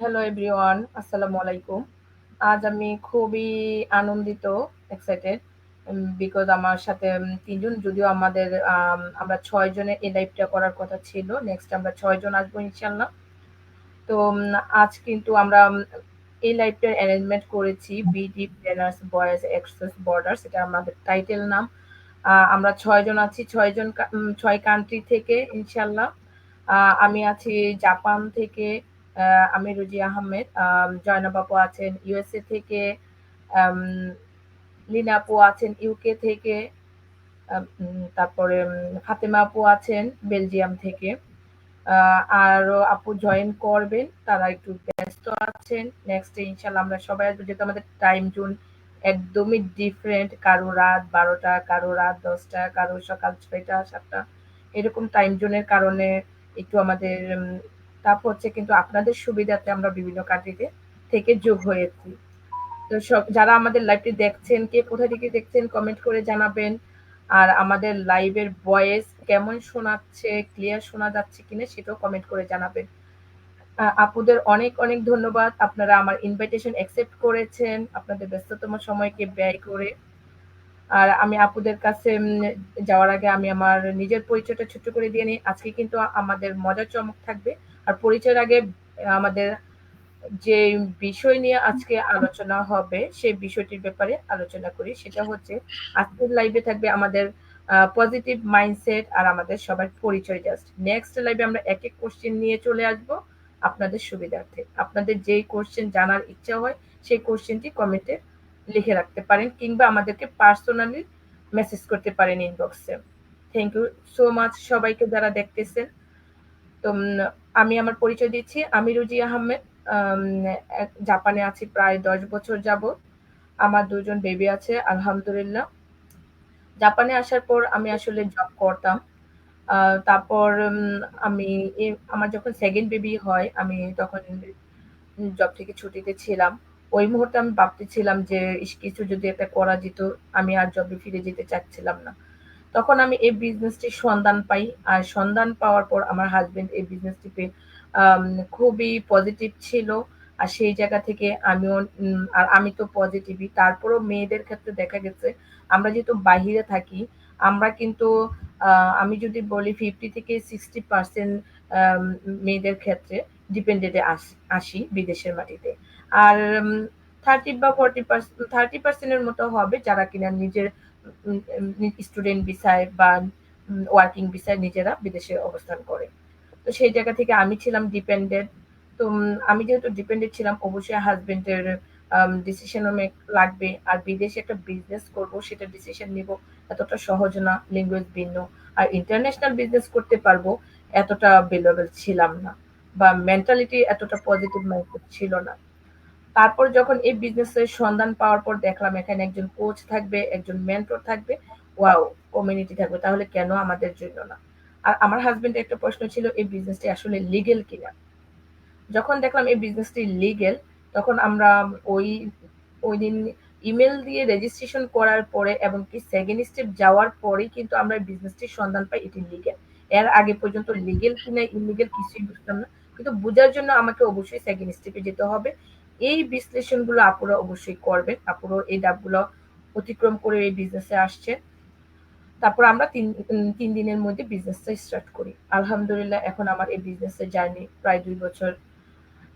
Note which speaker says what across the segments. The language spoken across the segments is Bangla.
Speaker 1: হ্যালো এভরিওয়ান আসসালামু আলাইকুম আজ আমি খুবই আনন্দিত এক্সাইটেড বিকজ আমার সাথে তিনজন, যদিও আমাদের আমরা ছয় জনে এই লাইভটা করার কথা ছিল। নেক্সট আমরা ছয় জন আসব ইনশাল্লাহ তো আজ কিন্তু আমরা এই লাইভটার অ্যারেঞ্জমেন্ট করেছি BD planners voices across borders এটা আমাদের টাইটেল নাম। আমরা ছয়জন আছি ছয়জন ছয় কান্ট্রি থেকে ইনশাল্লাহ আমি আছি জাপান থেকে আমি আহমেদ জয়নাব আছেন ইউএসএ থেকে লিনা আছেন ইউকে থেকে তারপরে ফাতেমা আপু আছেন বেলজিয়াম থেকে। আহ, আরও আপু জয়েন করবেন তারা একটু ব্যস্ত আছেন। নেক্সট ইনশাল্লাহ আমরা সবাই যেহেতু আমাদের টাইম জোন একদমই ডিফারেন্ট কারও রাত বারোটা কারও রাত দশটা কারও সকাল ছয়টা সাতটা এরকম টাইম জোনের কারণে একটু আমাদের তাপ হচ্ছে কিন্তু আপনাদের সুবিধাতে আমরা বিভিন্ন কান্ট্রিতে থেকে যোগ হয়েছি। তো সব, যারা আমাদের লাইভটি দেখছেন, কে কোথা থেকে দেখছেন কমেন্ট করে জানাবেন। আর আমাদের লাইভের ভয়েস কেমন শোনাচ্ছে ক্লিয়ার শোনা যাচ্ছে কিনা সেটাও কমেন্ট করে জানাবেন। আপুদের অনেক অনেক ধন্যবাদ। আপনারা আমার ইনভাইটেশন অ্যাকসেপ্ট করেছেন। আপনাদের ব্যস্ততম সময়কে ব্যয় করে। আর আমি আপুদের কাছে যাওয়ার আগে আমি আমার নিজের পরিচয়টা ছোট্ট করে দিয়ে নিই। আজকে কিন্তু আমাদের মজার চমক থাকবে। আর পরিচয়ের আগে, আমাদের যে বিষয় নিয়ে আজকে আলোচনা হবে, সেই বিষয়টির ব্যাপারে আলোচনা করি। সেটা হচ্ছে, আজকের লাইভে থাকবে আমাদের পজিটিভ মাইন্ডসেট আর আমাদের সবার পরিচয় জাস্ট নেক্সট লাইভে আমরা এক এক কোশ্চেন নিয়ে চলে আসব আপনাদের সুবিধার্থে। আপনাদের যেই কোশ্চেন জানার ইচ্ছা হয়, সেই কোশ্চেনটি কমেন্টে লিখে রাখতে পারেন কিংবা আমাদেরকে পার্সোনালি মেসেজ করতে পারেন ইনবক্সে থ্যাংক ইউ সো মাচ সবাইকে যারা দেখতেছেন। আমি আমার পরিচয় দিচ্ছি। আমি রুজি আহমেদ জাপানে আছি প্রায় দশ বছর যাবত আমার দুজন বেবি আছে, আলহামদুলিল্লাহ। জাপানে আসার পর আমি আসলে জব করতাম। তারপর আমি আমার যখন সেকেন্ড বেবি হয়, আমি তখন জব থেকে ছুটিতে ছিলাম। ওই মুহূর্তে আমি ভাবতেছিলাম যে কিছু যদি একটা করা যেত, আমি আর জবে ফিরে যেতে চাচ্ছিলাম না। তখন আমি এই বিজনেসটির সন্ধান পাই। আর সন্ধান পাওয়ার পর আমার হাজবেন্ড এই বিজনেসটিতে খুবই পজিটিভ ছিল। আর সেই জায়গা থেকে আমিও আর আমি তো পজিটিভই তারপরও মেয়েদের ক্ষেত্রে দেখা গেছে, আমরা যেহেতু বাহিরে থাকি, আমরা কিন্তু আমি যদি বলি ফিফটি থেকে সিক্সটি পার্সেন্ট মেয়েদের ক্ষেত্রে ডিপেন্ডেন্টে আসি বিদেশের মাটিতে। আর থার্টি বা ফর্টি পার্সেন্ট থার্টি পার্সেন্টের মতো হবে যারা কিনা নিজের স্টুডেন্ট ভিসায় বা ওয়ার্কিং ভিসায় নিজেরা বিদেশে অবস্থান করে। তো সেই জায়গা থেকে আমি ছিলাম ডিপেন্ডেন্ট তো আমি যেহেতু ডিপেন্ডেন্ট ছিলাম, অবশ্যই হাজবেন্ডের ডিসিশন লাগবে। আর বিদেশে একটা বিজনেস করব, সেটা ডিসিশন নিব, এতটা সহজ না ল্যাঙ্গুয়েজ ভিন্ন। আর ইন্টারন্যাশনাল বিজনেস করতে পারব, এতটা ভ্যালুয়েবল ছিলাম না। বা মেন্টালিটি এতটা পজিটিভ মাইন্ডসেট ছিল না। তারপর যখন এই বিজনেসের সন্ধান পাওয়ার পর দেখলাম এখানে একজন কোচ থাকবে, একজন মেন্টর থাকবে ওয়াও কমিউনিটি থাকবে। তাহলে কেন আমাদের জন্য না? আর আমার হাজবেন্ডের একটা প্রশ্ন ছিল, এই বিজনেসটি আসলে লিগেল কিনা? যখন দেখলাম এই বিজনেসটি লিগেল তখন আমরা ওই ওই দিন ইমেল দিয়ে রেজিস্ট্রেশন করার পরে এবং কি সেকেন্ড স্টেপ যাওয়ার পরেই কিন্তু আমরা বিজনেসটির সন্ধান পাই, এটি লিগেল এর আগে পর্যন্ত লিগেল কিনা ইলিগেল কিছুই বুঝতাম না। কিন্তু বোঝার জন্য আমাকে অবশ্যই সেকেন্ড স্টেপে যেতে হবে। এই বিশ্লেষণগুলো আপুরা অবশ্যই করবেন। আপুরা এই ডাবগুলো অতিক্রম করে এই বিজনেসে আসছে তারপর আমরা তিন তিন দিনের মধ্যে বিজনেসটা স্টার্ট করি। আলহামদুলিল্লাহ, এখন আমার এই বিজনেসের জার্নি প্রায় দুই বছর।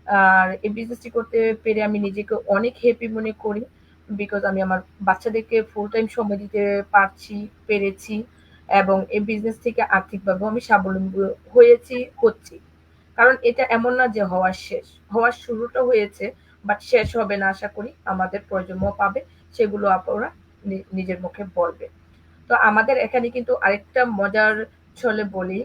Speaker 1: আর এই বিজনেসটি করতে পেরে আমি নিজেকে অনেক হ্যাপি মনে করি। বিকজ আমি আমার বাচ্চাদেরকে ফুল টাইম সময় দিতে পারছি, পেরেছি। এবং এই বিজনেস থেকে আর্থিকভাবেও আমি স্বাবলম্বী হয়েছি, হচ্ছি। কারণ এটা এমন না যে হওয়ার শেষ। হওয়ার শুরুটা হয়েছে বাট শেষ হবে না, আশা করি, আমাদের প্রয়োজনও পাবে, সেগুলো আপনারা নিজের মুখে বলবে। তো আমাদের এখানে কিন্তু আরেকটা মজার ছলে বলি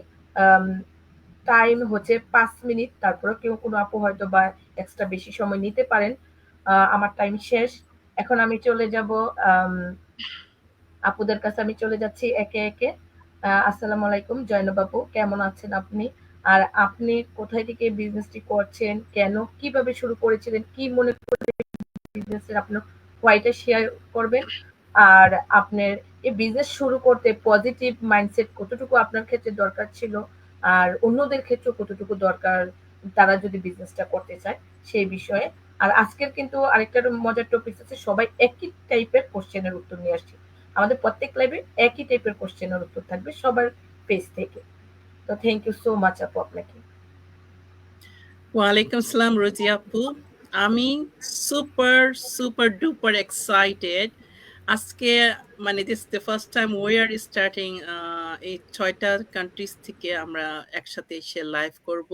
Speaker 1: টাইম হচ্ছে পাঁচ মিনিট তারপরে কেউ কোনো আপু হয়তো বা এক্সট্রা বেশি সময় নিতে পারেন। আমার টাইম শেষ। এখন আমি চলে যাব আপুদের কাছে আমি চলে যাচ্ছি একে একে। আসসালামু আলাইকুম জয়নব আপু কেমন আছেন আপনি? আর আপনি কোথায় থেকে বিজনেসটি করছেন, কেন, কীভাবে শুরু করেছিলেন, কি মনে করে বিজনেসের আপনার হোয়াইটা শেয়ার করবেন? আর আপনার এই বিজনেস শুরু করতে পজিটিভ মাইন্ডসেট কতটুকু আপনার ক্ষেত্রে দরকার ছিল? আর অন্যদের ক্ষেত্রে কতটুকু দরকার তারা যদি বিজনেসটা করতে চায় সেই বিষয়ে। আর আজকের কিন্তু আরেকটা মজার টপিক আছে সবাই একই টাইপের কোশ্চেনের উত্তর নিয়ে আসছে। আমাদের প্রত্যেক লাইভে একই টাইপের কোশ্চেনের উত্তর থাকবে সবার পেজ থেকে। তো থ্যাংক ইউ সো মাচ আপু আপনাকে।
Speaker 2: ওয়ালাইকুম আসসালাম রোজি আপু। আমি সুপার সুপার ডুপার এক্সাইটেড আজকে মানে দিস দ্য ফার্স্ট টাইম ওই আর স্টার্টিং এই ছয়টা কান্ট্রিজ থেকে আমরা একসাথে এসে লাইভ করব।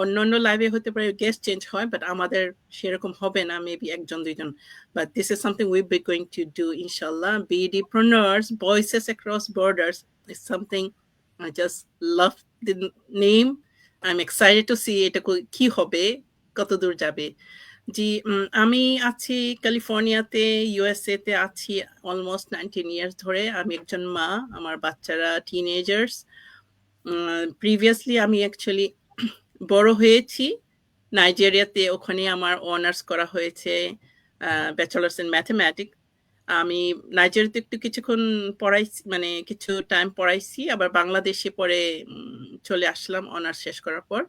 Speaker 2: অন্য অন্য লাইভে হতে পারে গেস্ট চেঞ্জ হয় বাট আমাদের সেরকম হবে না মেবি একজন, দুইজন। But this is something we be going to do ইনশাল্লাহ BD preneurs voices across borders is something just love the name I am excited to see এটা কি হবে, কত দূর যাবে। জি আমি আছি ক্যালিফোর্নিয়াতে ইউএসএ তে আছি অলমোস্ট নাইনটিন ইয়ার্স ধরে। আমি একজন মা, আমার বাচ্চারা টিনেজার্স প্রিভিয়াসলি আমি অ্যাকচুয়ালি বড় হয়েছি। নাইজেরিয়াতে ওখানে আমার অনার্স করা হয়েছে ব্যাচেলার্স ইন ম্যাথমেটিক আমি নাইজেরিয়াতে একটু কিছুক্ষণ পড়াইছি মানে কিছু টাইম পড়াইছি, আবার বাংলাদেশে পরে চলে আসলাম অনার্স শেষ করার পর।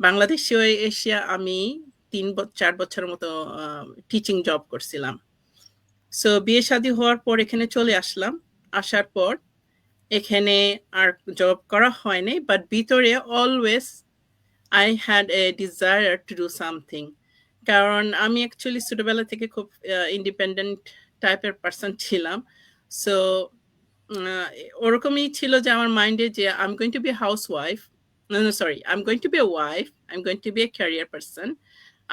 Speaker 2: বাংলাদেশে এসে আমি তিন চার বছরের মতো টিচিং জব করছিলাম। সো বিয়ে শাদী হওয়ার পর এখানে চলে আসলাম। আসার পর এখানে আর জব করা হয়নি বাট ভিতরে always I had a desire to do something কারণ আমি অ্যাকচুয়ালি ছোটবেলা থেকে খুব ইন্ডিপেন্ডেন্ট টাইপের পার্সন ছিলাম। সো ওরকমই ছিল যে আমার মাইন্ডে যে I am going to be house wife sorry I am going to be a wife I am going to be a career person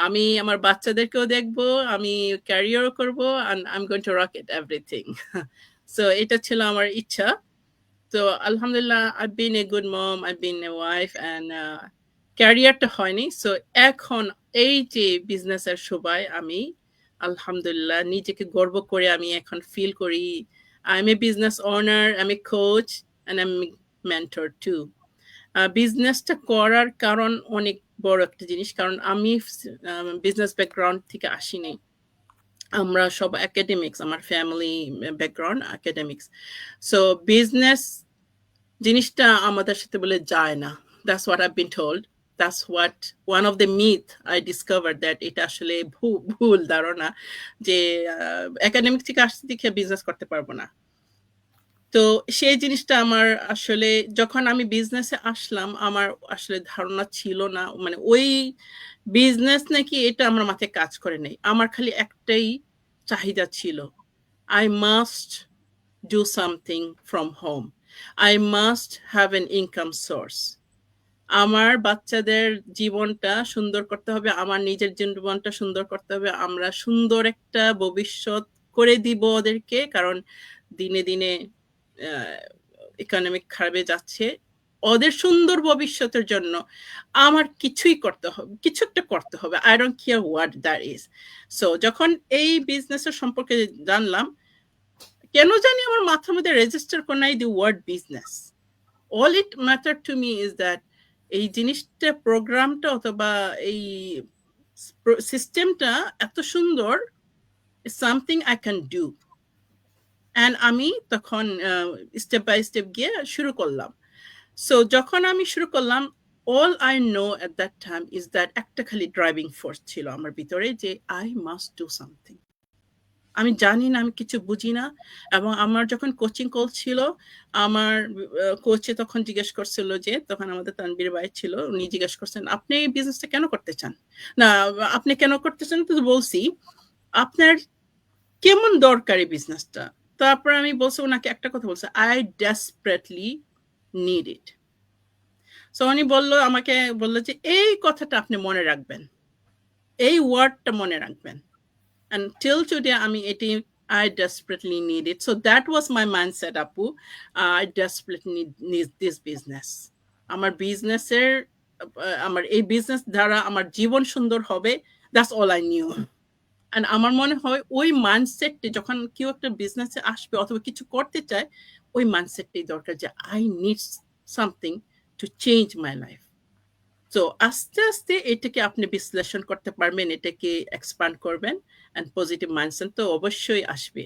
Speaker 2: আমি আমার বাচ্চাদেরকেও দেখব, আমি ক্যারিয়ারও করব and I am going to rocket everything so এটা ছিল আমার ইচ্ছা। তো আলহামদুলিল্লাহ I been a good mom I been a wife and ক্যারিয়ারটা হয়নি। সো এখন এই যে বিজনেসের সবাই আমি আলহামদুলিল্লাহ, নিজেকে গর্ব করে আমি এখন ফিল করি। I am a business owner I am a coach and I mentor to বিজনেসটা করার কারণ অনেক বড় একটা জিনিস, কারণ আমি বিজনেস ব্যাকগ্রাউন্ড থেকে আসিনি আমরা সব একাডেমিক্স আমার family background academics so business জিনিসটা আমাদের সাথে বলে যায় না। That's what I been told that's what, one of the myth I discovered that এটা আসলে ভুল ধারণা যে একাডেমিক থেকে আসতে দেখে বিজনেস করতে পারব না। তো সেই জিনিসটা আমার আসলে, যখন আমি বিজনেসে আসলাম, আমার আসলে ধারণা ছিল না। মানে ওই বিজনেস নাকি এটা আমার মাথায় কাজ করে নেই। আমার খালি একটাই চাহিদা ছিল। I must do something from home I must have an income source আমার বাচ্চাদের জীবনটা সুন্দর করতে হবে, আমার নিজের জীবনটা সুন্দর করতে হবে, আমরা সুন্দর একটা ভবিষ্যৎ করে দিব ওদেরকে, কারণ দিনে দিনে ইকোনমিক খারাপে যাচ্ছে, ওদের সুন্দর ভবিষ্যতের জন্য আমার কিছুই করতে হবে কিছু একটা করতে হবে I don't care what that is so যখন এই বিজনেসের সম্পর্কে জানলাম, কেন জানি আমার মাথার মধ্যে রেজিস্টার করে নাই the word business all it matter to me is that এই জিনিসটা প্রোগ্রামটা অথবা এই সিস্টেমটা এত সুন্দর something I can do and আমি তখন স্টেপ বাই স্টেপ গিয়ে শুরু করলাম। সো যখন আমি শুরু করলাম all I know at that time is that একটা খালি ড্রাইভিং ফোর্স ছিল আমার ভিতরে যে আই মাস্ট ডু সামথিং আমি জানি না, আমি কিছু বুঝি না। এবং আমার যখন কোচিং কল ছিল, আমার কোচে তখন জিজ্ঞেস করছিল যে, তখন আমাদের তানবির ভাই ছিল, উনি জিজ্ঞেস করছেন, আপনি এই বিজনেসটা কেন করতে চান? না, আপনি কেন করতে চান? তো বলছি, আপনার কেমন দরকারি বিজনেসটা তারপর আমি বলছি, ওনাকে একটা কথা বলছে I desperately need it so উনি বলল, আমাকে বলল যে, এই কথাটা আপনি মনে রাখবেন। এই ওয়ার্ডটা মনে রাখবেন। Until today আমি এটি I desperately need it. So that was my mindset, Apu. Uh, I desperately need, need this business. আমার বিজনেসের আমার এই বিজনেস দ্বারা আমার জীবন সুন্দর হবে that's all I knew and আমার মনে হয় ওই মাইন্ডসেটটি যখন কেউ একটা বিজনেসে আসবে অথবা কিছু করতে চায় ওই মাইন্ডসেটটাই দরকার যে I need something to change my life তো আস্তে আস্তে এটাকে আপনি বিশ্লেষণ করতে পারবেন এটাকে এক্সপান্ড করবেন অ্যান্ড পজিটিভ মাইন্ডসেট তো অবশ্যই আসবে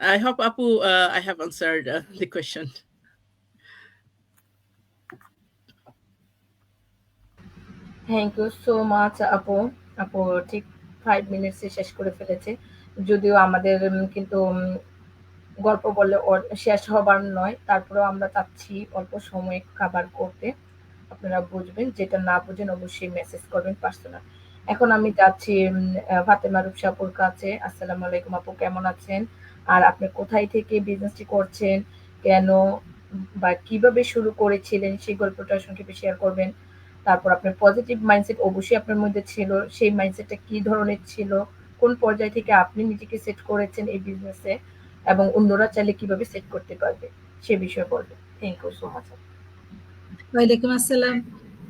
Speaker 2: আই hope আপু have answered uh, the question.
Speaker 1: Thank you so much আপু। আপু ঠিক ফাইভ মিনিটসে শেষ করে ফেলেছে। যদিও আমাদের কিন্তু গল্প বললে শেষ হবার নয়। তারপরেও আমরা চাচ্ছি অল্প সময় কাভার করতে। আপনারা বুঝবেন। যেটা না বুঝেন অবশ্যই মেসেজ করবেন পার্সোনাল। এখন আমি যাচ্ছি ফাতেমা রূপসা আপুর কাছে। আসসালামু আলাইকুম আপু, কেমন আছেন? আর আপনি কোথায় থেকে বিজনেসটি করছেন? কেন বা কীভাবে শুরু করেছিলেন সেই গল্পটা সংক্ষেপে শেয়ার করবেন। তারপর আপনার পজিটিভ মাইন্ডসেট অবশ্যই আপনার মধ্যে ছিল। সেই মাইন্ডসেটটা কি ধরনের ছিল? কোন পর্যায় থেকে আপনি নিজেকে সেট করেছেন এই বিজনেসে এবং অন্যরা চাইলে কীভাবে সেট করতে পারবে? সে বিষয়ে বলবেন। Thank you so much.
Speaker 3: ওয়ালাইকুম আসসালাম।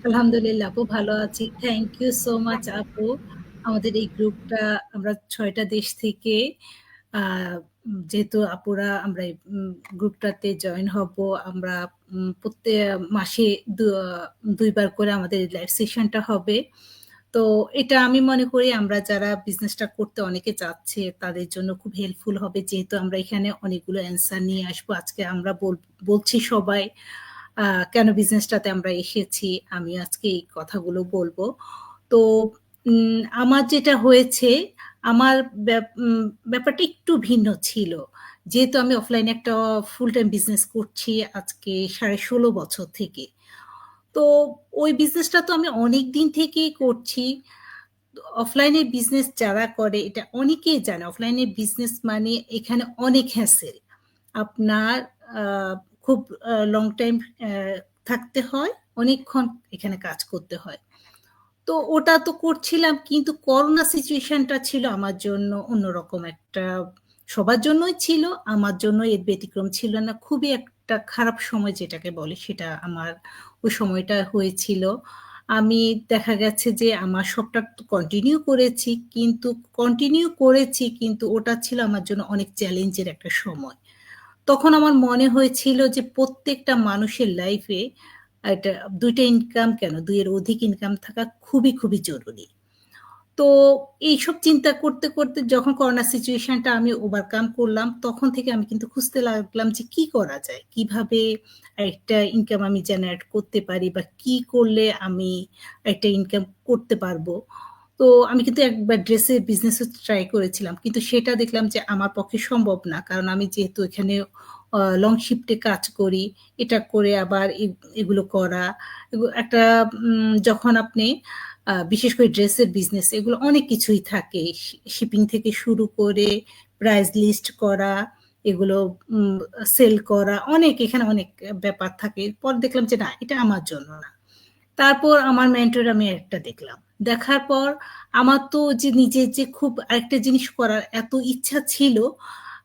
Speaker 3: আলহামদুলিল্লাহ, আপু ভালো আছি। থ্যাংক ইউ সো মাচ আপু। আমাদের এই গ্রুপটা আমরা ৬ টা দেশ থেকে যেহেতু আপুরা আমরা এই গ্রুপটাতে জয়েন হব। আমরা, উম প্রত্যে মাসে দু ২ করে আমাদের লাইভ সেশনটা হবে। তো এটা আমি মনে করি আমরা যারা বিজনেসটা করতে অনেকে চাচ্ছে, তাদের জন্য খুব হেল্পফুল হবে। যেহেতু আমরা এখানে অনেকগুলো অ্যান্সার নিয়ে আসব। আজকে আমরা বল, বলছি সবাই কেন বিজনেসটাতে আমরা এসেছি। আমি আজকে এই কথাগুলো বলব। তো আমার যেটা হয়েছে, আমার ব্যাপ ব্যাপারটা একটু ভিন্ন ছিল। যেহেতু আমি অফলাইনে একটা ফুল টাইম বিজনেস করছি আজকে ১৬.৫ বছর থেকে। তো, ওই বিজনেসটা তো আমি অনেক দিন থেকেই করছি। অফলাইনে বিজনেস যারা করে, এটা অনেকেই জানে। অফলাইনে বিজনেস মানে এখানে অনেক হ্যাসেল। আপনার খুব লং টাইম থাকতে হয়। অনেকক্ষণ এখানে কাজ করতে হয়। তো ওটা তো করছিলাম, কিন্তু করোনা সিচুয়েশনটা ছিল আমার জন্য অন্যরকম একটা, সবার জন্যই ছিল। আমার জন্য এর ব্যতিক্রম ছিল না। খুবই একটা খারাপ সময় যেটাকে বলে, সেটা আমার ওই সময়টা হয়েছিল। আমি দেখা গেছে যে আমার সবটা কন্টিনিউ করেছি, কিন্তু কন্টিনিউ করেছি, কিন্তু ওটা ছিল আমার জন্য অনেক চ্যালেঞ্জের একটা সময়। তখন আমার মনে হয়েছিল যে প্রত্যেকটা মানুষের লাইফে এটা দুইটা ইনকাম কেন দুইয়ের অধিক ইনকাম থাকা খুবই, খুবই জরুরি। তো এইসব চিন্তা করতে, করতে যখন করোনা সিচুয়েশনটা আমি ওভারকাম করলাম তখন থেকে আমি কিন্তু খুঁজতে লাগলাম যে কি করা যায়? কীভাবে একটা ইনকাম আমি জেনারেট করতে পারি বা কি করলে আমি একটা ইনকাম করতে পারব? তো আমি কিন্তু একবার ড্রেসের বিজনেসও ট্রাই করেছিলাম। কিন্তু সেটা দেখলাম যে আমার পক্ষে সম্ভব না। কারণ আমি যেহেতু এখানে লং শিফটে কাজ করি। এটা করে আবার এগুলো করা। একটা যখন আপনি বিশেষ করে ড্রেসের বিজনেস এগুলো অনেক কিছুই থাকে। শিপিং থেকে শুরু করে প্রাইস লিস্ট করা, এগুলো সেল করা অনেক এখানে অনেক ব্যাপার থাকে। পর দেখলাম যে না এটা আমার জন্য না। তারপর আমার মেন্টর আমি একটা দেখলাম। দেখার পর আমার তো যে নিজের যে খুব আরেকটা জিনিস করার এত ইচ্ছা ছিল,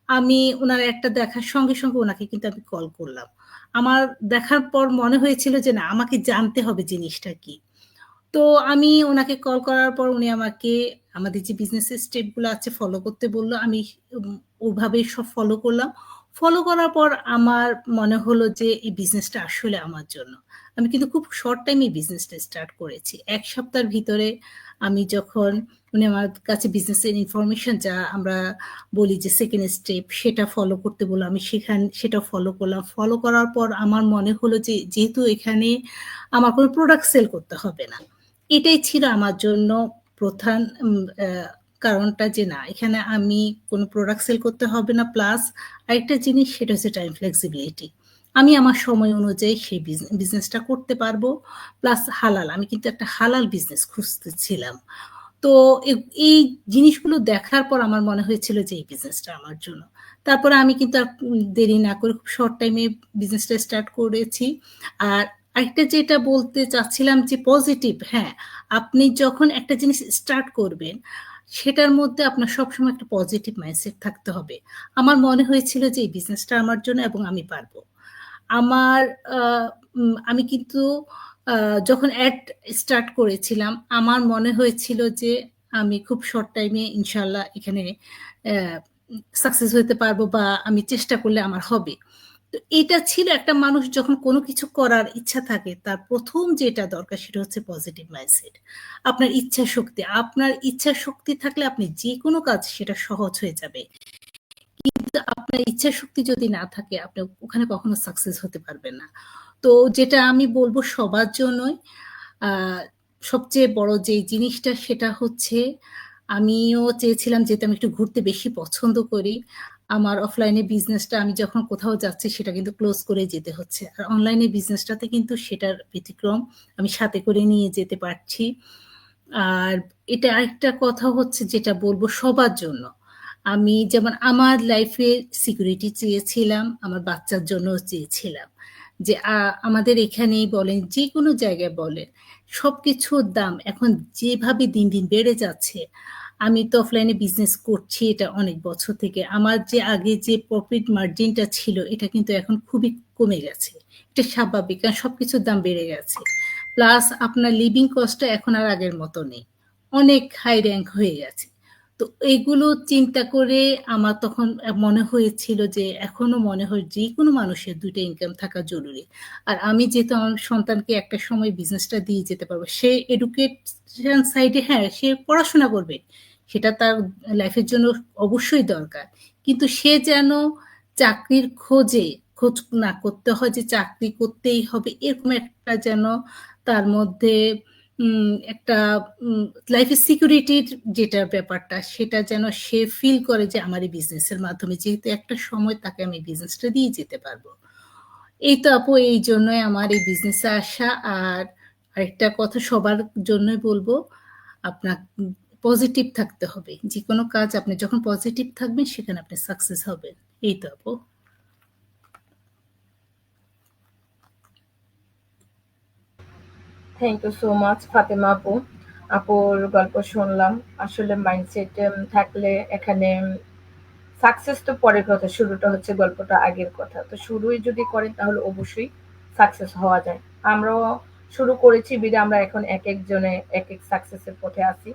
Speaker 3: আমি ওনার একটা দেখার সঙ্গে, সঙ্গে ওনাকে কিন্তু আমি কল করলাম। আমার দেখার পর মনে হয়েছিল যে না আমাকে জানতে হবে জিনিসটা কি। তো আমি ওনাকে কল করার পর উনি আমাকে আমাদের যে বিজনেসের স্টেপগুলো আছে ফলো করতে বলল আমি উম ওভাবেই সব ফলো করলাম। ফলো করার পর আমার মনে হলো যে এই বিজনেসটা আসলে আমার জন্য। আমি কিন্তু খুব শর্ট টাইমে বিজনেসটা স্টার্ট করেছি। এক সপ্তাহের ভিতরে আমি যখন উনি আমার কাছে বিজনেসের ইনফরমেশন যা আমরা বলি যে সেকেন্ড স্টেপ সেটা ফলো করতে বলল। আমি সেখান সেটা ফলো করলাম। ফলো করার পর আমার মনে হলো যে যেহেতু এখানে আমার কোনো প্রোডাক্ট সেল করতে হবে না। এটাই ছিল আমার জন্য প্রধান কারণটা যে না, এখানে আমি কোনো প্রোডাক্ট সেল করতে হবে না। প্লাস আরেকটা জিনিস সেটা হচ্ছে টাইম ফ্লেক্সিবিলিটি। আমি আমার সময় অনুযায়ী সেই বিজ বিজনেসটা করতে পারব। প্লাস হালাল। আমি কিন্তু একটা হালাল বিজনেস খুঁজতেছিলাম। তো এই জিনিসগুলো দেখার পর আমার মনে হয়েছিল যে এই বিজনেসটা আমার জন্য। তারপরে আমি কিন্তু আর দেরি না করে খুব শর্ট টাইমে বিজনেসটা স্টার্ট করেছি। আর আরেকটা যেটা বলতে চাচ্ছিলাম যে পজিটিভ হ্যাঁ, আপনি যখন একটা জিনিস স্টার্ট করবেন সেটার মধ্যে আপনার সবসময় একটা পজিটিভ মাইন্ডসেট থাকতে হবে। আমার মনে হয়েছিল যে এই বিজনেসটা আমার জন্য এবং আমি পারব। আমার আমি কিন্তু যখন অ্যাড স্টার্ট করেছিলাম, আমার মনে হয়েছিল যে আমি খুব শর্ট টাইমে ইনশাল্লাহ এখানে সাকসেস হতে পারব বা আমি চেষ্টা করলে আমার হবে। তো এটা ছিল একটা মানুষ যখন কোনো কিছু করার ইচ্ছা থাকে, তার প্রথম যেটা দরকার সেটা হচ্ছে পজিটিভ মাইন্ডসেট। আপনার ইচ্ছা শক্তি। আপনার ইচ্ছা শক্তি থাকলে আপনি যেকোনো কাজ সেটা সহজ হয়ে যাবে। আপনার ইচ্ছা শক্তি যদি না থাকে, আপনি ওখানে কখনো সাকসেস হতে পারবেন না। তো যেটা আমি বলব সবার জন্যই সবচেয়ে বড় যে জিনিসটা সেটা হচ্ছে, আমিও চেয়েছিলাম যেহেতু আমি একটু ঘুরতে বেশি পছন্দ করি। আমার অফলাইনে বিজনেসটা আমি যখন কোথাও যাচ্ছি সেটা কিন্তু ক্লোজ করে যেতে হচ্ছে। আর অনলাইনে বিজনেসটাতে কিন্তু সেটার ব্যতিক্রম আমি সাথে করে নিয়ে যেতে পারছি। আর এটা আরেকটা কথা হচ্ছে, যেটা বলব সবার জন্য। আমি যেমন আমার লাইফে সিকিউরিটি চেয়েছিলাম, আমার বাচ্চার জন্যও চেয়েছিলাম। যে আমাদের এখানেই বলেন, যে কোনো জায়গায় বলেন, সব কিছুর দাম এখন যেভাবে দিন, দিন বেড়ে যাচ্ছে, আমি তো অফলাইনে বিজনেস করছি এটা অনেক বছর থেকে। আমার যে আগে যে প্রফিট মার্জিনটা ছিল এটা কিন্তু এখন খুবই কমে গেছে। এটা স্বাভাবিক কারণ সব কিছুর দাম বেড়ে গেছে। প্লাস আপনার লিভিং কস্টটা এখন আর আগের মতো নেই। অনেক হাই র্যাঙ্ক হয়ে গেছে। তো এগুলো চিন্তা করে আমার তখন মনে হয়েছিল যে এখনও মনে হয় যে কোনো মানুষের দুইটা ইনকাম থাকা জরুরি। আর আমি যেহেতু আমার সন্তানকে একটা সময় বিজনেসটা দিয়ে যেতে পারব সে এডুকেশন সাইডে হ্যাঁ, সে পড়াশোনা করবে। সেটা তার লাইফের জন্য অবশ্যই দরকার। কিন্তু সে যেন চাকরির খোঁজে খোঁজ না করতে হয় যে চাকরি করতেই হবে এরকম একটা যেন তার মধ্যে একটা লাইফে সিকিউরিটির যেটা ব্যাপারটা, সেটা যেন সে ফিল করে যে আমার এই বিজনেসের মাধ্যমে, যেহেতু একটা সময় তাকে আমি বিজনেসটা দিয়ে যেতে পারব এই তো আপু, এই জন্যই আমার এই বিজনেসে আসা। আর আরেকটা কথা সবার জন্যই বলব আপনার পজিটিভ থাকতে হবে। যে কোনো কাজ আপনি যখন পজিটিভ থাকবেন, সেখানে আপনি সাকসেস হবেন। এই তো আপু।
Speaker 1: Thank you so much Fatema আপু। আপুর গল্প শুনলাম। আসলে মাইন্ডসেট থাকলে এখানে সাকসেস তো পরের কথা। শুরুটা হচ্ছে গল্পটা আগের কথা। তো শুরুই যদি করেন তাহলে অবশ্যই সাকসেস হওয়া যায়। আমরাও শুরু করেছি বিধায় আমরা এখন একেক জনে এক সাকসেসের পথে আছি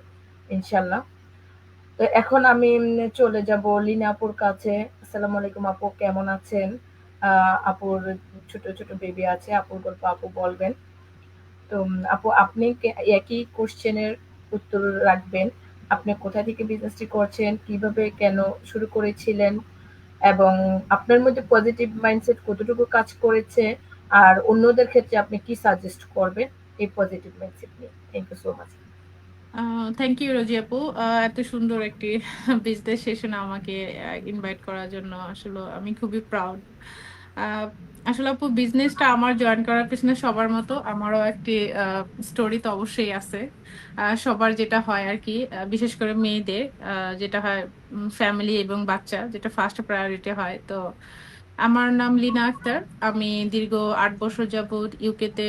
Speaker 1: ইনশাল্লাহ তো এখন আমি চলে যাব লিনা আপুর কাছে। আসসালামু আলাইকুম আপু কেমন আছেন? আপুর ছোট, ছোট বেবি আছে। আপুর গল্প আপু বলবেন। তো আপু, আপনি একই কোয়েশ্চেন এর উত্তর রাখবেন। আপনি কোথা থেকে বিজনেসটি করছেন? কীভাবে কেন শুরু করেছিলেন? এবং আপনার মধ্যে পজিটিভ মাইন্ডসেট কতটুকু কাজ করেছে? আর অন্যদের ক্ষেত্রে আপনি কি সাজেস্ট করবেন এই পজিটিভ মাইন্ডসেট নিয়ে? Thank you so much.
Speaker 4: Thank you Rosy আপু। এত সুন্দর একটি বিজনেস সেশনে আমাকে ইনভাইট করার জন্য আসলে আমি খুবই প্রাউড। আসলে আপু বিজনেসটা আমার জয়েন করার পেছনে সবার মতো আমারও একটি স্টোরি তো অবশ্যই আছে। সবার যেটা হয় আরকি আ বিশেষ করে মেয়েদের যেটা হয় ফ্যামিলি এবং বাচ্চা, যেটা ফার্স্ট প্রায়োরিটি হয়। তো আমার নাম লিনা আক্তার। আমি দীর্ঘ আট বছর যাবৎ ইউকেতে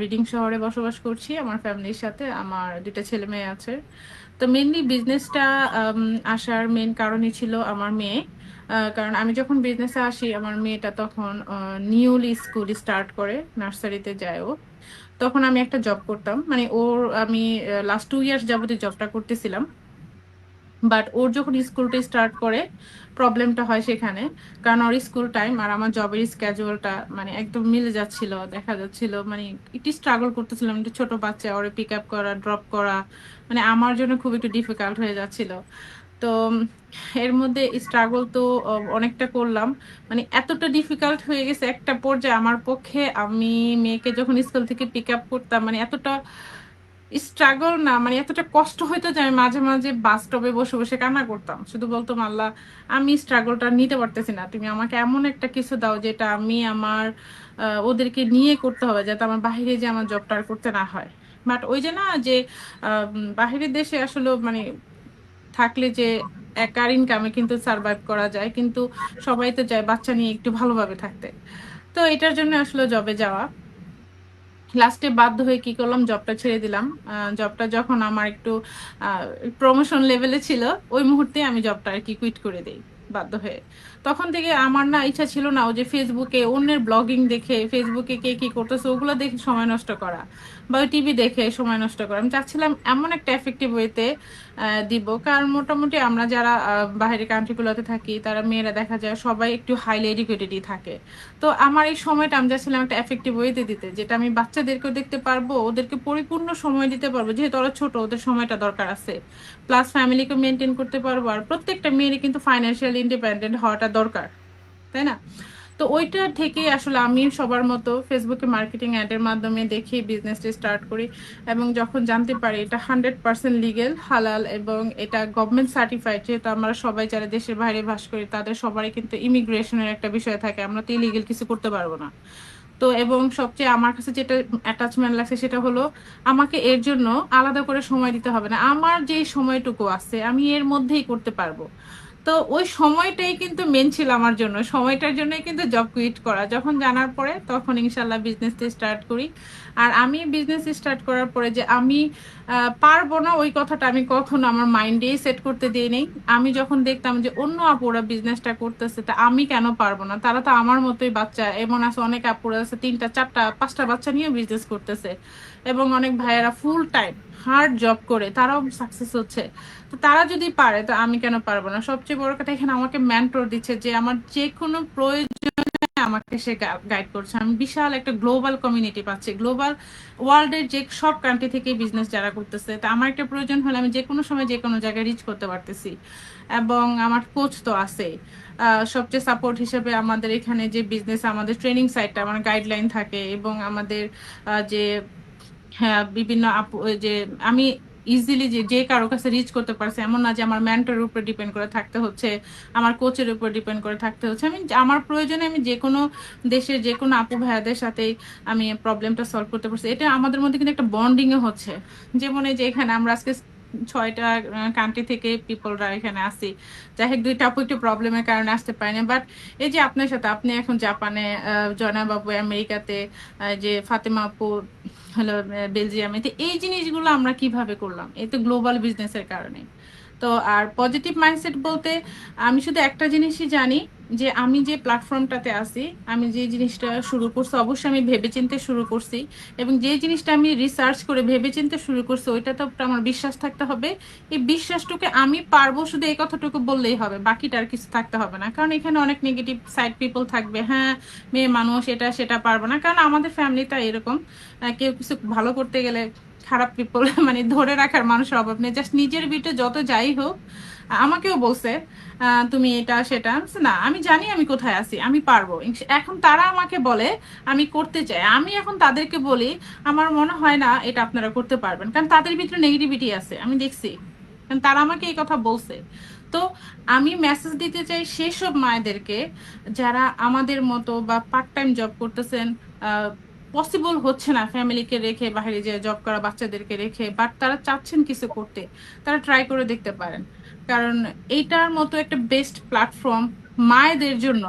Speaker 4: রিডিং শহরে বসবাস করছি আমার ফ্যামিলির সাথে। আমার দুটা ছেলে-মেয়ে আছে। তো মেনলি বিজনেসটা আসার মেন কারণই ছিল আমার মেয়ে। কারণ আমি যখন বিজনেসে আসি আমার মেয়েটা তখন নিউলি স্কুল স্টার্ট করে, নার্সারিতে যায় ও। তখন আমি একটা জব করতাম। মানে ওর আমি লাস্ট টু ইয়ার্স যাবতই জবটা করতেছিলাম। বাট ওর যখন স্কুলটা স্টার্ট করে প্রবলেমটা হয় সেখানে। কারণ ওর স্কুল টাইম আর আমার জবের স্কেডিউলটা মানে একদম মিলে যাচ্ছিল। দেখা যাচ্ছিল মানে একটু স্ট্রাগল করতেছিলাম। একটু ছোট বাচ্চা ওরে পিক আপ করা, ড্রপ করা। মানে আমার জন্য খুব একটু ডিফিকাল্ট হয়ে যাচ্ছিল। তো এর মধ্যে স্ট্রাগল তো অনেকটা করলাম। মানে এতটা ডিফিকাল্ট হয়ে গেছে একটা পর্যায়ে আমার পক্ষে আমি মেয়েকে যখন স্কুল থেকে পিক আপ করতাম মানে এতটা স্ট্রাগল না মানে এতটা কষ্ট হইতো যে আমি মাঝে, মাঝে বাস স্টপে বসে, বসে কান্না করতাম। শুধু বলতাম, "আল্লাহ আমি স্ট্রাগলটা নিতে পারতেছি না। তুমি আমাকে এমন একটা কিছু দাও যেটা আমি আমার ওদেরকে নিয়ে করতে হবে যাতে আমার বাহিরে যেয়ে আমার জবটা আর করতে না হয়।" বাট ওই যে না যে বাহিরের দেশে আসলেও মানে থাকলে যে একার ইনকামে কিন্তু সারভাইভ করা যায়। কিন্তু সবাই তো চায় বাচ্চা নিয়ে একটু ভালোভাবে থাকতে। তো এটার জন্য আসলে জবে যাওয়া। লাস্টে বাধ্য হয়ে কি করলাম জবটা ছেড়ে দিলাম। জবটা যখন আমার একটু প্রমোশন লেভেলে ছিল, ওই মুহূর্তে আমি জবটা আর কি কুইট করে দিই, বাধ্য হয়ে। তখন থেকে আমার না ইচ্ছা ছিল না যে ফেসবুকে অন্যের ব্লগিং দেখে ফেসবুকে কে কি করতেছে ওগুলো দেখে সময় নষ্ট করা বা ওই টিভি দেখে সময় নষ্ট করা। আমি চাচ্ছিলাম এমন একটা এফেক্টিভ ওয়েতে দিব। কারণ মোটামুটি আমরা যারা আ কান্ট্রিগুলোতে থাকি তারা মেয়েরা দেখা যায় সবাই একটু হাইলি এডুকেটেডই থাকে। তো আমার এই সময়টা আমি চাচ্ছিলাম একটা এফেক্টিভ ওয়েতে দিতে। যেটা আমি বাচ্চাদেরকেও দেখতে পারব, ওদেরকে পরিপূর্ণ সময় দিতে পারব। যেহেতু ওরা ছোট ওদের সময়টা দরকার আছে। প্লাস ফ্যামিলিকে মেনটেন করতে পারব। আর প্রত্যেকটা মেয়েরই কিন্তু ফাইন্যান্সিয়াল ইন্ডিপেন্ডেন্ট হওয়াটা দরকার। তাই না? তো ওইটা থেকে আসলে আমি সবার মতো ফেসবুকে মার্কেটিং অ্যাডের মাধ্যমে দেখি বিজনেসটা স্টার্ট করি এবং যখন জানতে পারি এটা হান্ড্রেড পার্সেন্ট লিগেল হালাল এবং এটা গভর্নমেন্ট সার্টিফাইড যেহেতু আমরা সবাই যারা দেশের বাইরে বাস করি, তাদের সবারই কিন্তু ইমিগ্রেশনের একটা বিষয় থাকে আমরা তো ইলিগেল কিছু করতে পারব না তো এবং সবচেয়ে আমার কাছে যেটা অ্যাটাচমেন্ট লাগছে সেটা হলো আমাকে এর জন্য আলাদা করে সময় দিতে হবে না আমার যে সময়টুকু আছে আমি এর মধ্যেই করতে পারব তো ওই সময়টাই কিন্তু মেন ছিল আমার জন্য। সময়টার জন্যই কিন্তু জব কুইট করা। যখন জানার পরে তখন ইনশাল্লাহ বিজনেসটা স্টার্ট করি। আর আমি বিজনেস স্টার্ট করার পরে যে আমি পারব না ওই কথাটা আমি কখনো আমার মাইন্ডেই সেট করতে দিই নেই। আমি যখন দেখতাম যে অন্য আপুরা বিজনেসটা করতেছে, তা আমি কেন পারব না? তারা তো আমার মতোই বাচ্চা। এমন আছে, অনেক আপুরা আছে, তিনটা, চারটা, পাঁচটা বাচ্চা নিয়ে বিজনেস করতেছে। এবং অনেক ভাইয়েরা ফুল টাইম হার্ড জব করে, তারাও সাকসেস হচ্ছে। তো তারা যদি পারে, তো আমি কেন পারব না? সবচেয়ে বড় কথা এখানে আমাকে মেন্টর দিচ্ছে যে আমার যে কোনো প্রয়োজনে আমাকে সে গাইড করছে। আমি বিশাল একটা গ্লোবাল কমিউনিটি পাচ্ছি। গ্লোবাল ওয়ার্ল্ডের যে সব কান্ট্রি থেকে বিজনেস যারা করতেছে, তা আমার একটা প্রয়োজন হলে আমি যে কোনো সময় যে কোনো জায়গায় রিচ করতে পারতেছি। এবং আমার কোচ তো আছে সবচেয়ে সাপোর্ট হিসেবে আমাদের এখানে যে বিজনেস আমাদের ট্রেনিং সাইটটা আমার গাইডলাইন থাকে এবং আমাদের যে হ্যাঁ বিভিন্ন আপু যে আমি ইজিলি যে যে কারও কাছে রিচ করতে পারছে, এমন না যে আমার মেন্টরের উপর ডিপেন্ড করে থাকতে হচ্ছে, আমার কোচের উপর ডিপেন্ড করে থাকতে হচ্ছে। আমি, আমার প্রয়োজনে আমি যে কোনো দেশের, যে কোনো আপু ভাইয়াদের সাথেই আমি প্রবলেমটা সলভ করতে পারছি। এটা আমাদের মধ্যে কিন্তু একটা বন্ডিংও হচ্ছে। যেমন এই যে এখানে আমরা আজকে ছয়টা কান্ট্রি থেকে পিপলরা এখানে আসি। যাই হোক, দুইটা আপু একটু প্রবলেমের কারণে আসতে পারেনি বাট এই যে আপনার সাথে, আপনি এখন জাপানে জয়না বাবু আমেরিকাতে যে ফাতেমা আপু হলো বেলজিয়ামে। তো এই জিনিসগুলো আমরা কীভাবে করলাম? এই তো গ্লোবাল বিজনেসের কারণে। তো আর পজিটিভ মাইন্ডসেট বলতে আমি শুধু একটা জিনিসই জানি যে আমি যে প্ল্যাটফর্মটাতে আছি, আমি যে জিনিসটা শুরু করছি, অবশ্যই আমি ভেবেচিন্তে শুরু করছি এবং যে জিনিসটা আমি রিসার্চ করে ভেবেচিন্তে শুরু করছি ওইটাতে আমার বিশ্বাস থাকতে হবে। এই বিশ্বাসটুকু আমি পারব শুধু এই কথাটুকু বললেই হবে, বাকিটা আর কিছু থাকতে হবে না। কারণ এখানে অনেক নেগেটিভ সাইড পিপল থাকবে হ্যাঁ মেয়ে মানুষ, এটা সেটা পারব না। কারণ আমাদের ফ্যামিলিটা এরকম কেউ কিছু ভালো করতে গেলে খারাপ পিপল মানে ধরে রাখার মানুষের অভাব নেই। জাস্ট নিজের বিটে যত যাই হোক আমাকেও বলছে তুমি এটা, সেটা। না, আমি জানি আমি কোথায় আছি, আমি পারব। এখন তারা আমাকে বলে, আমি করতে চাই। আমি এখন তাদেরকে বলি, আমার মনে হয় না এটা আপনারা করতে পারবেন। কারণ তাদের ভিতরে নেগেটিভিটি আছে, আমি দেখছি। কারণ তারা আমাকে এই কথা বলছে। তো আমি মেসেজ দিতে চাই সেসব মায়েদেরকে যারা আমাদের মতো বা পার্ট টাইম জব করতেছেন পসিবল হচ্ছে না ফ্যামিলিকে রেখে, বাইরে যে জব করা বাচ্চাদেরকে রেখে বাট তারা চাচ্ছেন কিছু করতে। তারা ট্রাই করে দেখতে পারেন। কারণ এইটার মতো একটা বেস্ট প্ল্যাটফর্ম মায়েদের জন্য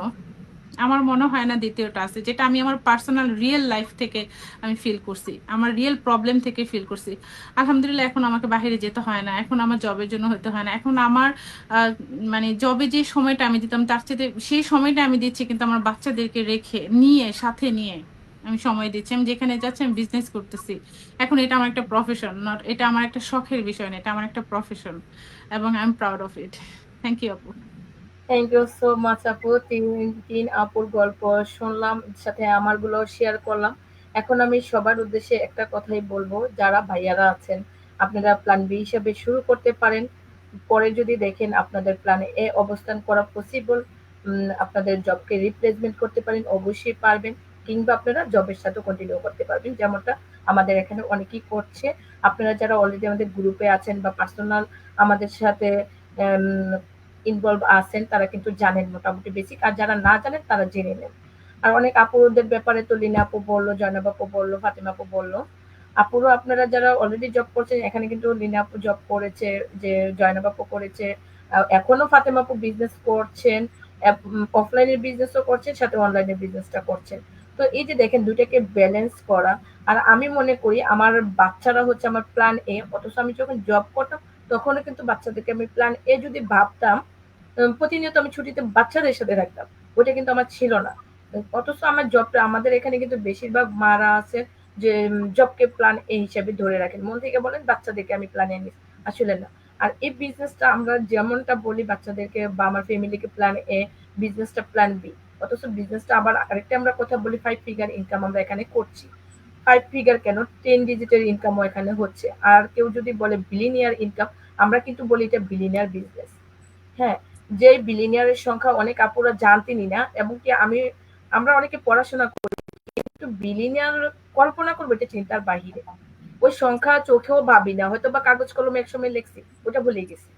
Speaker 4: আমার মনে হয় না দ্বিতীয়টা আছে, যেটা আমি আমার পার্সোনাল রিয়েল লাইফ থেকে আমি ফিল করছি, আমার রিয়েল প্রবলেম থেকে ফিল করছি। আলহামদুলিল্লাহ এখন আমাকে বাইরে যেতে হয় না, এখন আমার জবের জন্য হতে হয় না, এখন আমার মানে জবে যে সময়টা আমি দিতাম, তার চেয়ে সেই সময়টা আমি দিচ্ছি কিন্তু আমার বাচ্চাদেরকে রেখে, নিয়ে, সাথে নিয়ে। আমি সময় দিচ্ছি, আমি যেখানে যাচ্ছি আমি বিজনেস করতেছি। এখন এটা আমার একটা প্রফেশন নট এটা আমার একটা শখের বিষয় না, এটা আমার একটা প্রফেশন এবং I am proud of it thank you আপু
Speaker 1: থ্যাংক ইউ সো মাচ আপু তিন তিন আপুর গল্প শুনলাম সাথে আমারগুলো শেয়ার করলাম। এখন আমি সবার উদ্দেশ্যে একটা কথাই বলব, যারা ভাইয়ারা আছেন, আপনারা প্ল্যান বি হিসেবে শুরু করতে পারেন। পরে যদি দেখেন আপনাদের প্ল্যানে এ অবস্থান করা পসিবল আপনাদের জবকে রিপ্লেসমেন্ট করতে পারেন, অবশ্যই পারবেন। কিংবা আপনারা জবের সাথে কন্টিনিউ করতে পারবেন। যেমনটা আমাদের এখানে অনেকেই করছে। আপনারা যারা অলরেডি আমাদের গ্রুপে আছেন বা পার্সোনাল আমাদের সাথে ইনভলভ আছেন, তারা কিন্তু জানেন মোটামুটি বেসিক আর যারা না জানেন, তারা জেনে নেন। আর অনেক আপুদের ব্যাপারে তো লিনা আপু বলল, জয়নাব আপু বলল, ফাতেমা আপু বলল। আপুরও আপনারা যারা অলরেডি জব করছেন, এখানে কিন্তু লিনা আপু জব করেছে, যে জয়নাব আপু করেছে। এখনও ফাতেমা আপু বিজনেস করছেন অফলাইনের বিজনেসও করছেন, সাথে অনলাইনের বিজনেসটা করছেন। তো এই যে দেখেন দুইটাকে ব্যালেন্স করা, আর আমি মনে করি আমার বাচ্চারা হচ্ছে আমার প্ল্যান এ অথচ আমি যখন জব করতাম, তখনও কিন্তু বাচ্চাদেরকে আমি প্ল্যান এ যদি ভাবতাম প্রতিনিয়ত আমি ছুটিতে বাচ্চাদের সাথে থাকতাম ওটা কিন্তু আমার ছিল না। অথচ আমার জবটা আমাদের এখানে কিন্তু বেশিরভাগ মারা আছে যে জবকে প্ল্যান এ হিসেবে ধরে রাখেন। মন থেকে বলেন, বাচ্চাদেরকে আমি প্ল্যান এ নিই আসলে না। আর এই বিজনেসটা আমরা যেমনটা বলি, বাচ্চাদেরকে বা আমার ফ্যামিলিকে প্ল্যান এ বিজনেসটা প্ল্যান বি অথচ বিজনেসটা আবার আরেকটা আমরা কথা বলি ফাইভ ফিগার ইনকাম আমরা এখানে করছি। ফাইভ ফিগার কেন? টেন ডিজিটের ইনকামও এখানে হচ্ছে। আর কেউ যদি বলে বিলিনিয়ার ইনকাম আমরা কিন্তু বলি এটা বিলিনিয়ার বিজনেস হ্যাঁ যে বিলিনিয়ারের সংখ্যা অনেক আপুরা জানতেনই না এবং কি আমি, আমরা অনেকে পড়াশোনা করি, কিন্তু বিলিনিয়ার কল্পনা করব এটা চিন্তার বাহিরে। ওই সংখ্যা চোখেও ভাবি না হয়তো বা কাগজ কলমে একসময় লিখছি, ওটা ভুলে গেছি।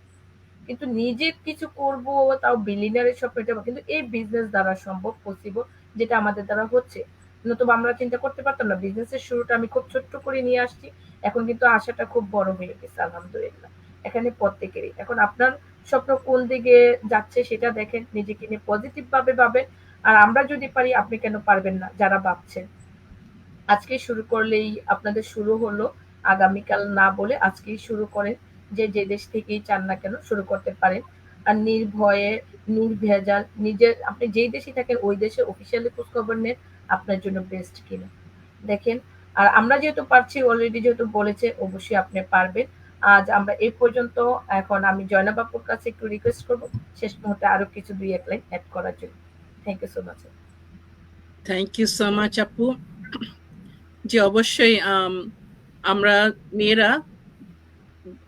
Speaker 1: কিন্তু নিজে কিছু করব, তাও বিলিনিয়ারের স্বপ্ন এটা কিন্তু এই বিজনেস দ্বারা সম্ভব পসিবল যেটা আমাদের দ্বারা হচ্ছে। নতুবা আমরা চিন্তা করতে পারতাম না বিজনেসের শুরুটা আমি খুব ছোট্ট করে নিয়ে আসছি, এখন কিন্তু আশাটা খুব বড় হয়ে গেছে, আলহামদুলিল্লাহ। এখানে প্রত্যেকেরই। এখন আপনার স্বপ্ন কোন দিকে যাচ্ছে সেটা দেখেন, নিজেকে নিয়ে পজিটিভ ভাবে ভাবেন, আর আমরা যদি পারি, আপনি কেন পারবেন না, যারা ভাবছেন। আজকে শুরু করলেই আপনাদের শুরু হলো, আগামীকাল না বলে আজকেই শুরু করেন। যে যে দেশ থেকেই চান না কেন শুরু করতে পারেন। আর নির্ভয়ে নির্ভেজাল নিজের আপনি যেই দেশে থাকেন ওই দেশে অফিসিয়ালি খোঁজ খবর নেন আপনার জন্য বেস্ট কিনা। দেখেন আর আমরা যেহেতু পারছি অলরেডি যেহেতু বলেছে অবশ্যই আপনি পারবেন। আজ আমরা এই পর্যন্ত এখন আমি জয়না বাপুর কাছে একটু রিকোয়েস্ট করব। শেষ মুহূর্তে আরও কিছু দুই এক লাইন অ্যাড করার জন্য। Thank you so much
Speaker 2: thank you so much আপু। জি অবশ্যই আম, আমরা মেয়েরা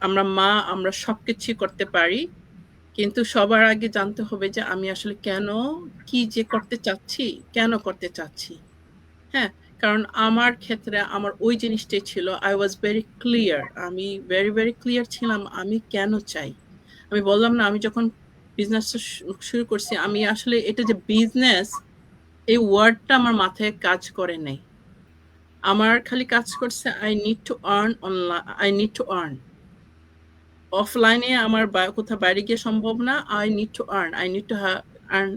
Speaker 2: আমরা মা, আমরা সবকিছু করতে পারি, কিন্তু সবার আগে জানতে হবে যে আমি আসলে কেন, কি যে করতে চাচ্ছি, কেন করতে চাচ্ছি। হ্যাঁ কারণ আমার ক্ষেত্রে আমার ওই জিনিসটাই ছিল আই ওয়াজ ভেরি ক্লিয়ার আমি ভেরি ভেরি ক্লিয়ার ছিলাম, আমি কেন চাই। আমি বললাম না, আমি যখন বিজনেস শুরু করছি, আমি আসলে এটা যে বিজনেস এই ওয়ার্ডটা আমার মাথায় কাজ করে নাই। আমার খালি কাজ করছে I need to earn online I need to earn অফলাইনে আমার কোথাও বাইরে গিয়ে সম্ভব না। I need to earn I need to earn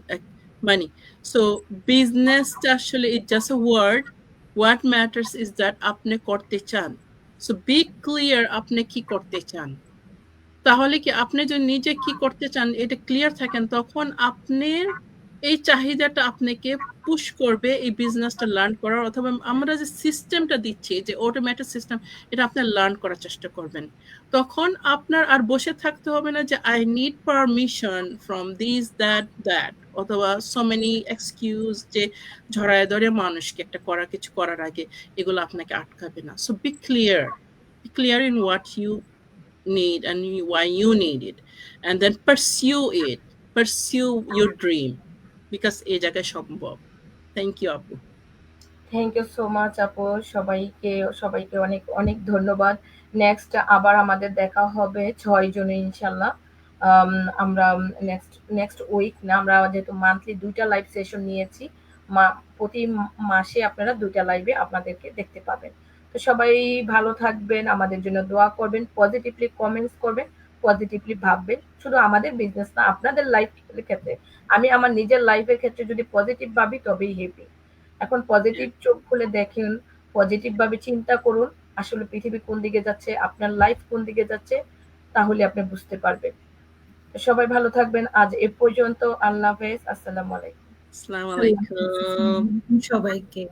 Speaker 2: money so বিজনেসটা আসলে it just a word what matters is that আপনি করতে চান। সো বি ক্লিয়ার আপনি কি করতে চান। তাহলে কি আপনি যদি নিজে কি করতে চান, এটা ক্লিয়ার থাকেন, তখন আপনার এই চাহিদাটা আপনাকে পুশ করবে এই বিজনেসটা লার্ন করার, অথবা আমরা যে সিস্টেমটা দিচ্ছি যে অটোমেটিক সিস্টেম এটা আপনি লার্ন করার চেষ্টা করবেন। তখন আপনার আর বসে থাকতে হবে না যে I need permission from this that that অথবা সো মেনি এক্সকিউজ যে ঝড়ায় ধরে মানুষকে একটা করা, কিছু করার আগে এগুলো আপনাকে আটকাবে না। So be clear be clear in what you and you- why you need it, and then pursue it, pursue your dream because এই জায়গায় সম্ভব। থ্যাংক ইউ আপু।
Speaker 1: থ্যাংক ইউ সো মাচ আপু। সবাইকে সবাইকে অনেক অনেক ধন্যবাদ। নেক্সট আবার আমাদের দেখা হবে ছয় জনে ইনশাল্লাহ আমরা নেক্সট নেক্সট উইক না, আমরা যেহেতু মান্থলি দুইটা লাইভ সেশন নিয়েছি প্রতি মাসে আপনারা দুইটা লাইভে আপনাদেরকে দেখতে পাবেন। তো সবাই ভালো থাকবেন, আমাদের জন্য দোয়া করবেন পজিটিভলি কমেন্টস করবেন। পজিটিভলি ভাববেন শুধু আমাদের বিজনেস না আপনাদের লাইফ ক্ষেত্রে। আমি আমার নিজের লাইফের ক্ষেত্রে যদি পজিটিভ ভাবি তবেই হ্যাপি এখন পজিটিভ চোখ খুলে দেখেন পজিটিভ ভাবে চিন্তা করুন আসলে পৃথিবী কোন দিকে যাচ্ছে আপনার লাইফ কোন দিকে যাচ্ছে তাহলে আপনি বুঝতে পারবেন। সবাই ভালো থাকবেন আজ এ পর্যন্ত আল্লাহ হাফেজ আসসালামু আলাইকুম।
Speaker 2: আসসালামু আলাইকুম।
Speaker 3: সবাইকে।